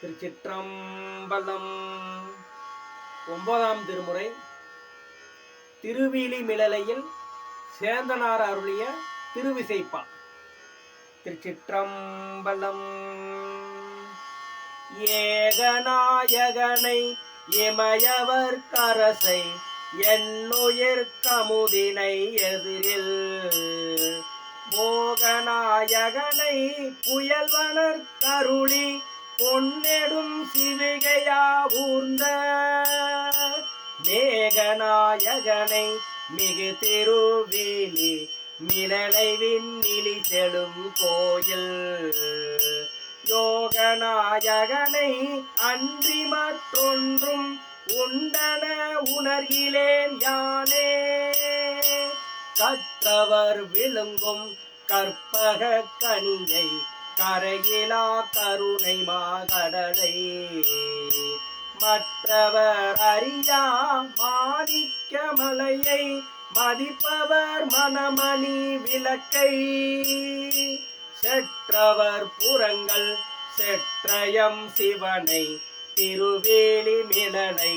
திருச்சிற்றம்பலம். ஒன்பதாம் திருமுறை திருவிழி மிளலையில் சேந்தனார் அருளிய திருவிசைப்பா. திருச்சிற்றம்பலம். ஏகநாயகனை இமயவர் கரசை என்னுயிர் கமுதினை எதிரில். மோகநாயகனை புயல்வனர் கருளி பொன்னெடும் சிவிகையா ஊர்ந்த மேகநாயகனை மிகு திருவேலி மிளலை விண்ணிலி செடும் கோயில். யோகநாயகனை அன்றி மற்றொன்றும் உண்டன உணர்கிலேன் யானே. கற்றவர் விழுங்கும் கற்பக கனியை கரையிலா கருணை மாகடலை. மற்றவர் அறியா மாணிக்க மலையை மதிப்பவர் மணமணி விளக்கை. செற்றவர் புறங்கள் செற்றயம் சிவனை திருவேலி மிளனை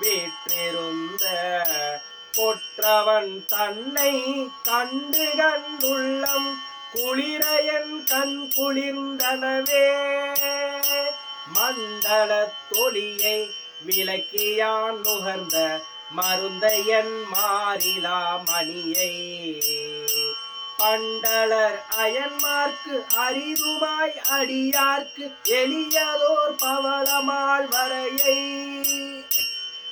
வீற்றிருந்த கொற்றவன் தன்னை கண்டு கண்டுள்ளம் குளிரையன் கண் குளிர்ந்தனவே மண்டல தொழியை விளக்கியான் நுகர்ந்த மருந்தையன் மாறிலா மணியை. பண்டலர் அயன்மார்க்கு அரிதுமாய் அடியார்க்கு எளியதோர் பவளமாள் வரையை.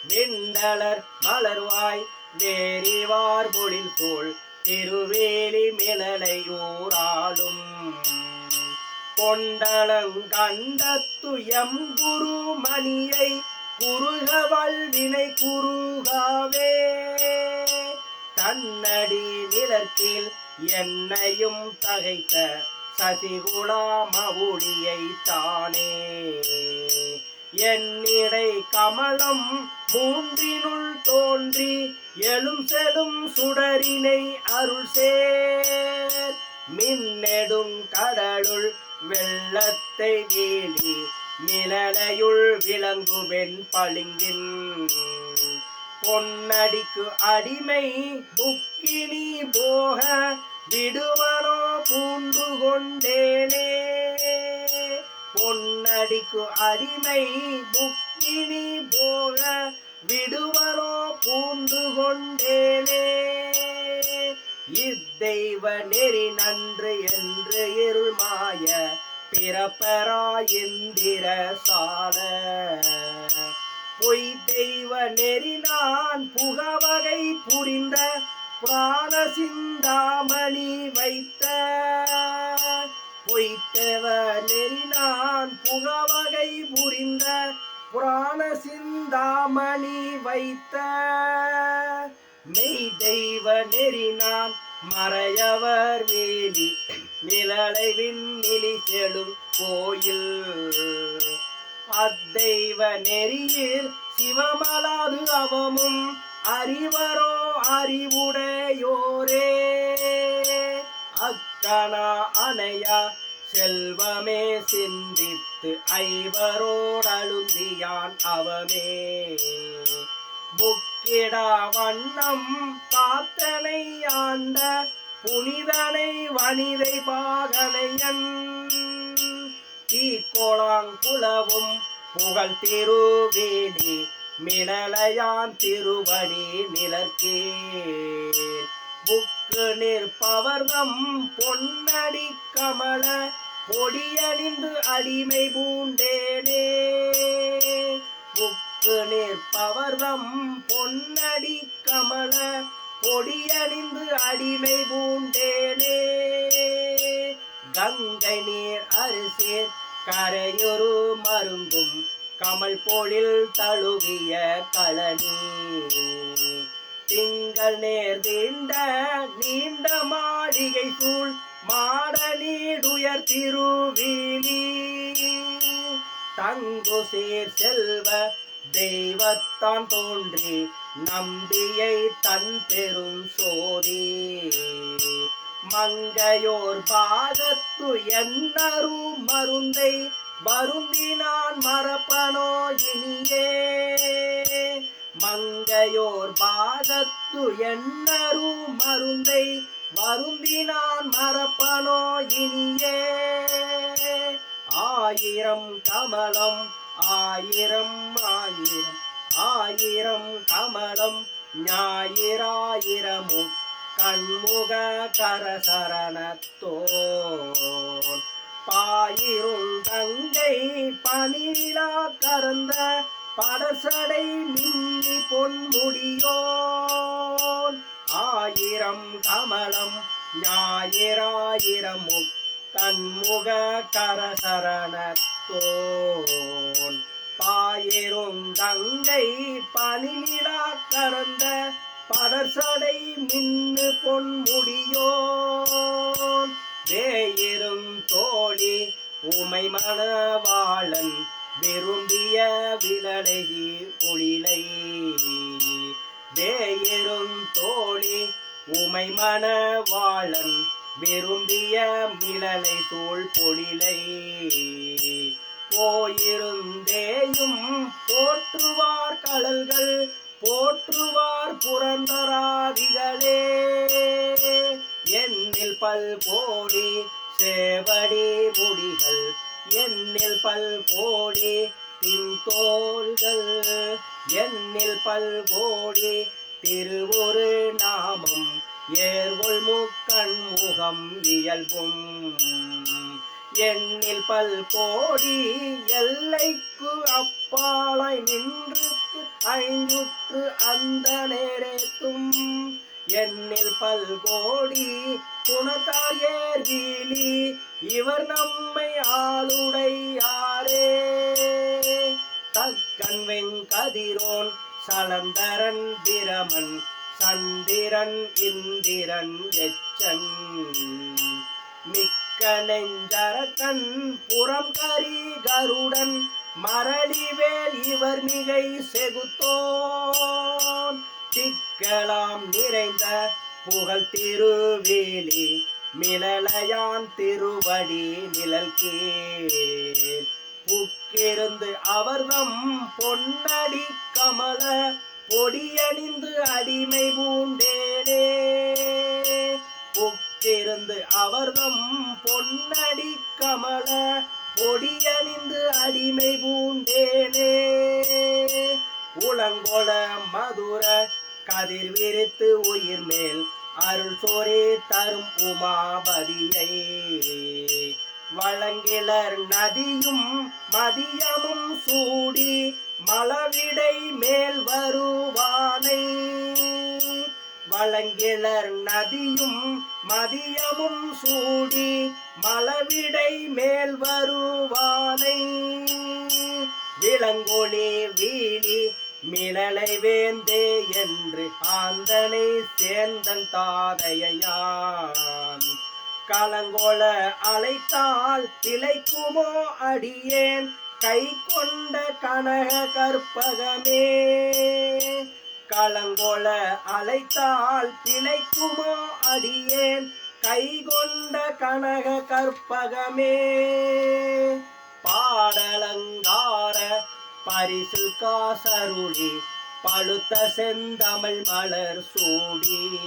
விண்டலர் மலர்வாய் வேறிவார் பொழில் போல் திருவேலி மிளலையூராலும் கொண்டலங்கண்டத்து எம் குரு மணியை குருகவல் வினை குறுகாவே. தன்னடி நிலத்தில் என்னையும் தகைத்த சசிகுணா மவுடியை தானே. என்னிடை கமலம் மூன்றினுள் தோன்றி எழும் செலும் சுடரினை அருள் சேர். மின்னெடும் கடலுள் வெள்ளத்தை வீழி நிழலையுள் விளங்குவெண் பளிங்கின். பொன்னடிக்கு அடிமை புக்கினி போக விடுவனோ பூண்டு கொண்டேனே. பொன்னடிக்கு அடிமை புக்கினி போக விடுவ தெய்வ நெறி நன்று என்று இருள் மாய பிறப்பரா எந்திர சால. பொய் தெய்வ நெறி நான் புகவகை புரிந்த புராண சிந்தாமணி வைத்த. பொய்த்தவ நெறி நான் புகவகை புரிந்த புராண சிந்தாமணி வைத்த. மெய் தெய்வ நெறி நான் மறையவர் வேலி நிழலை விண்ணிலி செடும் கோயில். அத்தெய்வ நெறியில் சிவமலாது அவமும் அறிவரோ அறிவுடையோரே. அக்கணா அணையா செல்வமே சிந்தித்து ஐவரோடழுந்தியான் அவமே. புக் புக்கிடா வண்ணம் காத்தனை ஆண்ட புனிதனை வனிதை பாகனையன். தீக்கோளாங்குளவும் புகழ் திருவேலி மினலையான் திருவடி நிலர்க்கே புக்கு நிற்பவர்தம் பொன்னடி கமல பொடியணிந்து அடிமை பூண்டேனே. புக்கு நிற்பவர்தம் பொன்னடி கமல பொடியணிந்து அடிமை பூண்டேனே. கங்கை நீர் அரிசேர் கரையொரு மருங்கும் கமல் போலில் தழுவிய களனி திங்கள் நேர் தீண்ட நீண்ட மாளிகை சூழ் மாட நீடுயர் திருவீலி தங்கு சீர் செல்வ தெய்வத்தான் தோன்றி நம்பியை தன் பெரும் சோதி. மங்கையோர் பாதத்து என்னரும் மருந்தை வருந்தினான் மரப்பனோ இனியே. மங்கையோர் பாகத்து என்னரும் மருந்தை வருந்தினான் மரப்பனோ இனியே. ஆயிரம் கமலம் ஆயிரம் ஆயிரம் ஆயிரம் கமலம் ஞாயிறாயிரமும் கண்முக கரசரணத்தோன் பாயிரும் தங்கை பனிலா கறந்த படசடை மின்னி பொன்முடியோன். ஆயிரம் கமலம் ஞாயிறாயிரமும் கண்முக கரசரணத்தோன். பாயிரும் கங்கை பனிலா கறந்த படர்சடை மின்னு பொன்முடியோன் வேயிரும் தோழி உமை மணவாளன் விரும்பிய விலடகி ஒளிலை வேயிரும் தோழி உமை மணவாளன் விரும்பிய மிளலை தோள் பொழிலை. போயிருந்தேயும் போற்றுவார் கடல்கள் போற்றுவார் புரந்தராதிகளே என்னில் பல்கோடி சேவடி முடிகள் என்னில் பல்கோடி பின்தோள்கள். என்னில் பல் கோடி திருவொரு நாமம் ஏர்வொள் முக்கண் முகம் இயல்பும். எண்ணில் பல் கோடி எல்லைக்கு அப்பாலாய் நின்று ஐந்துற்று அந்த நேரத்தும் எண்ணில் பல் கோடி குணத்தார் இவர் நம்மை ஆளுடையாரே. தக்கன் வெங்கதிரோன் சலந்தரன் பிரமன் சந்திரன் இந்திரன் எச்சன். மிக்க நெஞ்சரக்கன் புறம் கரி கருடன் மரளிவேல் இவர் மிகை செகுத்தோன். சிக்கலாம் நிறைந்த புகழ் திருவேலி மிளலையான் திருவடி நிழல் கீழ் புக்கிருந்து அவர்தம் பொன்னடி கமல பொடியணிந்து அடிமை பூண்டேனே. சேர்ந்து அவர்தம் பொன்னடி கமல பொடியணிந்து அடிமை பூண்டேனே. உளங்கொள மதுர கதிர் விரித்து உயிர் மேல் அருள் சோரே தரும் உமாபதியை. வழங்கிலர் நதியும் மதியமும் சூடி மலவிடை மேல் வருவானை. வளங்கிளர் நதியும் மதியமும் சூடி மலவிடை மேல் வருவானை. விளங்கொளி வீழி மிளலை வேந்தே என்று ஆந்தனை சேர்ந்தன் தாதையான். கலங்கோல அழைத்தால் திளைக்குமோ அடியேன். கை கொண்ட கனக கற்பகமே. களங்கொள அழைத்தால் திளைக்குமோ அடியேன்? கை கொண்ட கனக கற்பகமே. பாடலங்கார பரிசு காசருளி பழுத்த செந்தமிழ் மலர் சூடி.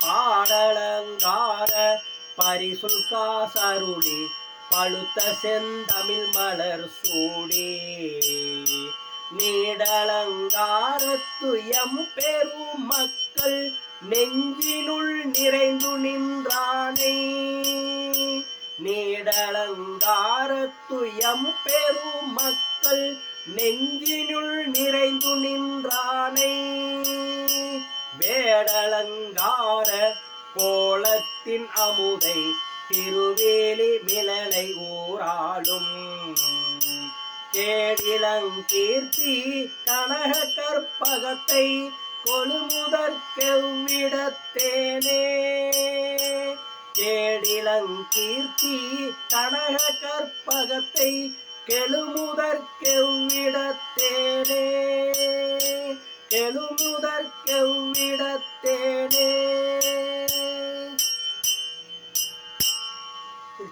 பாடலங்கார பரிசுல் காசருளி பழுத்த செந்தமிழ் மலர் சூடி. நீடலங்கார எம் பெரும் மக்கள் நெஞ்சினுள் நிறைந்து நின்றானே. நீடலங்காரத்து எம் பெரும் மக்கள் நெஞ்சினுள் நிறைந்து நின்றானை. வேடலங்கார கோலத்தின் அமுதை திருவேலி மிளலை ஊராளும். கேடிலங்கீர்த்தி கனக கற்பகத்தை கொழுமுதற்கெவ்விடத்தேனே கேடிலங்கீர்த்தி கனக கற்பகத்தை கெழுமுதற்கெவ்விடத்தேனே கெழுமுதற்கெவ்விடத்தேனே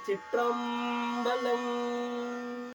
சிற்றம்பலம்